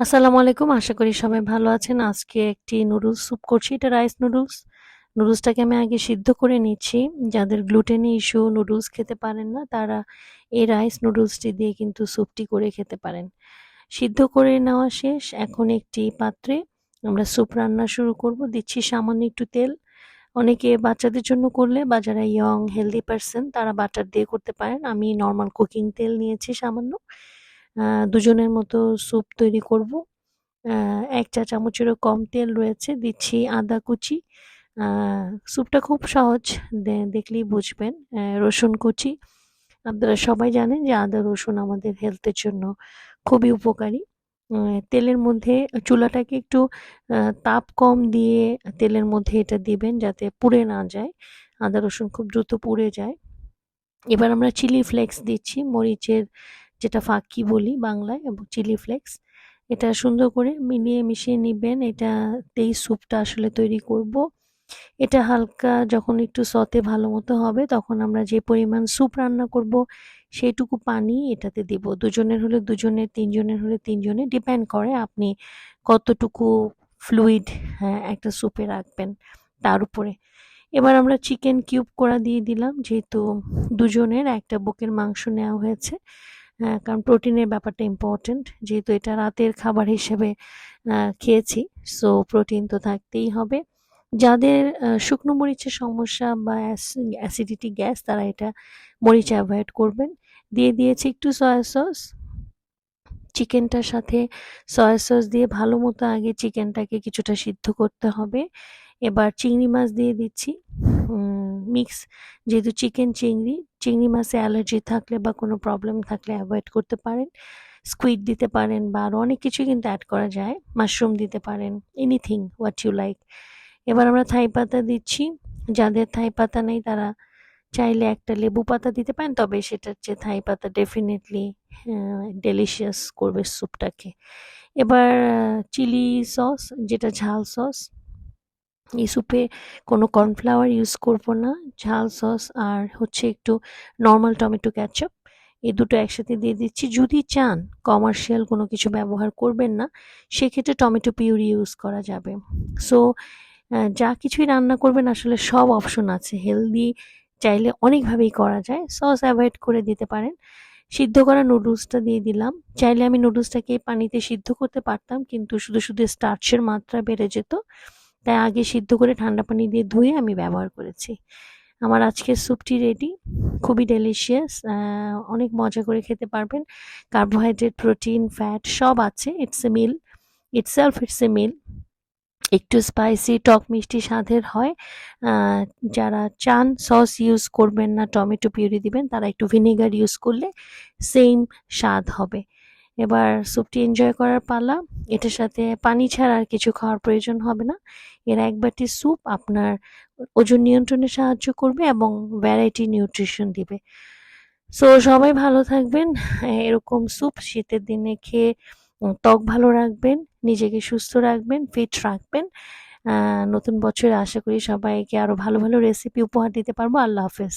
আসসালামু আলাইকুম। আশা করি সবাই ভালো আছেন। আজকে একটি নুডলস স্যুপ করছি। এটা রাইস নুডলস। নুডলসটাকে আমি আগে সিদ্ধ করে নিচ্ছি। যাদের গ্লুটেনি ইস্যু নুডলস খেতে পারেন না, তারা এই রাইস নুডলসটি দিয়ে কিন্তু স্যুপটি করে খেতে পারেন। সিদ্ধ করে নেওয়া শেষ। এখন একটি পাত্রে আমরা স্যুপ রান্না শুরু করব। দিচ্ছি সামান্য একটু তেল। অনেকে বাচ্চাদের জন্য করলে বা যারা ইয়ং হেলদি পারসন তারা বাটার দিয়ে করতে পারেন। আমি নর্মাল কুকিং তেল নিয়েছি সামান্য। দুজনের মতো স্যুপ তৈরি করব। এক চা চামচেরও কম তেল রয়েছে, দিচ্ছি আদা কুচি। স্যুপটা খুব সহজ দেখলেই বুঝবেন। রসুন কুচি। আপনারা সবাই জানেন যে আদা, রসুন আমাদের হেলথের জন্য খুবই উপকারী। তেলের মধ্যে চুলাটাকে একটু তাপ কম দিয়ে তেলের মধ্যে এটা দিবেন যাতে পুড়ে না যায়। আদা, রসুন খুব দ্রুত পুড়ে যায়। এবার আমরা চিলি ফ্লেক্স দিচ্ছি, মরিচের যেটা ফাঁকি বলি বাংলায় এবং চিলি ফ্লেক্স। এটা সুন্দর করে মিলিয়ে মিশিয়ে নিবেন। এটাতেই স্যুপটা আসলে তৈরি করব। এটা হালকা যখন একটু সতে ভালো মতো হবে তখন আমরা যে পরিমাণ স্যুপ রান্না করব সেইটুকু পানি এটাতে দিব। দুজনের হলে দুজনের তিনজনের হলে তিনজনের ডিপেন্ড করে আপনি কতটুকু ফ্লুইড হ্যাঁ একটা স্যুপে রাখবেন তার উপরে। এবার আমরা চিকেন কিউব করা দিয়ে দিলাম যেহেতু দুজনের একটা বুকের মাংস নেওয়া হয়েছে। হ্যাঁ, কারণ প্রোটিনের ব্যাপারটা ইম্পর্টেন্ট যেহেতু এটা রাতের খাবার হিসেবে খেয়েছি সো প্রোটিন তো থাকতেই হবে। যাদের শুকনো মরিচের সমস্যা বা অ্যাসিডিটি গ্যাস তারা এটা মরিচ অ্যাভয়েড করবেন। দিয়ে দিয়েছি একটু সয়া সস চিকেনটার সাথে সয়া সস দিয়ে ভালো মতো আগে চিকেনটাকে কিছুটা সিদ্ধ করতে হবে। এবার চিংড়ি মাছ দিয়ে দিচ্ছি। মিক্স যেহেতু চিকেন চিংড়ি চিংড়ি মাছে অ্যালার্জি থাকলে বা কোনো প্রবলেম থাকলে অ্যাভয়েড করতে পারেন। স্কুইড দিতে পারেন বা আরও অনেক কিছু কিন্তু অ্যাড করা যায়। মাশরুম দিতে পারেন এনিথিং হোয়াট ইউ লাইক এবার আমরা থাই পাতা দিচ্ছি। যাদের থাই পাতা নেই তারা চাইলে একটা লেবু পাতা দিতে পারেন, তবে সেটার চেয়ে থাই পাতা ডেফিনেটলি ডেলিশিয়াস করবে স্যুপটাকে এবার চিলি সস যেটা ঝাল সস এই স্যুপে কোনো কর্নফ্লাওয়ার ইউজ করব না। ঝাল সস আর হচ্ছে একটু নর্মাল টমেটো ক্যাচআপ এই দুটো একসাথে দিয়ে দিচ্ছি। যদি চান কমার্শিয়াল কোনো কিছু ব্যবহার করবেন না, সেক্ষেত্রে টমেটো পিউরি ইউজ করা যাবে। সো যা কিছুই রান্না করবেন, আসলে সব অপশন আছে। হেলদি চাইলে অনেকভাবেই করা যায়। সস অ্যাভয়েড করে দিতে পারেন। সিদ্ধ করা নুডলসটা দিয়ে দিলাম। চাইলে আমি নুডলসটাকে পানিতে সিদ্ধ করতে পারতাম, কিন্তু শুধু শুধু স্টার্চের মাত্রা বেড়ে যেত। তাই আগে সিদ্ধ করে ঠান্ডা পানি দিয়ে ধুয়ে আমি ব্যবহার করেছি। আমার আজকের স্যুপটি রেডি খুবই ডেলিশিয়াস অনেক মজা করে খেতে পারবেন। কার্বোহাইড্রেট প্রোটিন ফ্যাট সব আছে it's a meal itself it's a meal একটু স্পাইসি টক মিষ্টি স্বাদের হয়। যারা চান সস ইউজ করবেন না, টমেটো পিউরি দিবেন, তারা একটু ভিনেগার ইউজ করলে সেম স্বাদ হবে। এবার স্যুপটি এনজয় করার পালা। এটার সাথে পানি ছাড়া আর কিছু খাওয়ার প্রয়োজন হবে না। এর এক বাটি স্যুপ আপনার ওজন নিয়ন্ত্রণে সাহায্য করবে এবং ভ্যারাইটি নিউট্রিশন দিবে। সো সবাই ভালো থাকবেন। এরকম স্যুপ শীতের দিনে খেয়ে ত্বক ভালো রাখবেন, নিজেকে সুস্থ রাখবেন ফিট রাখবেন। নতুন বছরে আশা করি সবাইকে আরও ভালো ভালো রেসিপি উপহার দিতে পারব। আল্লাহ হাফেজ।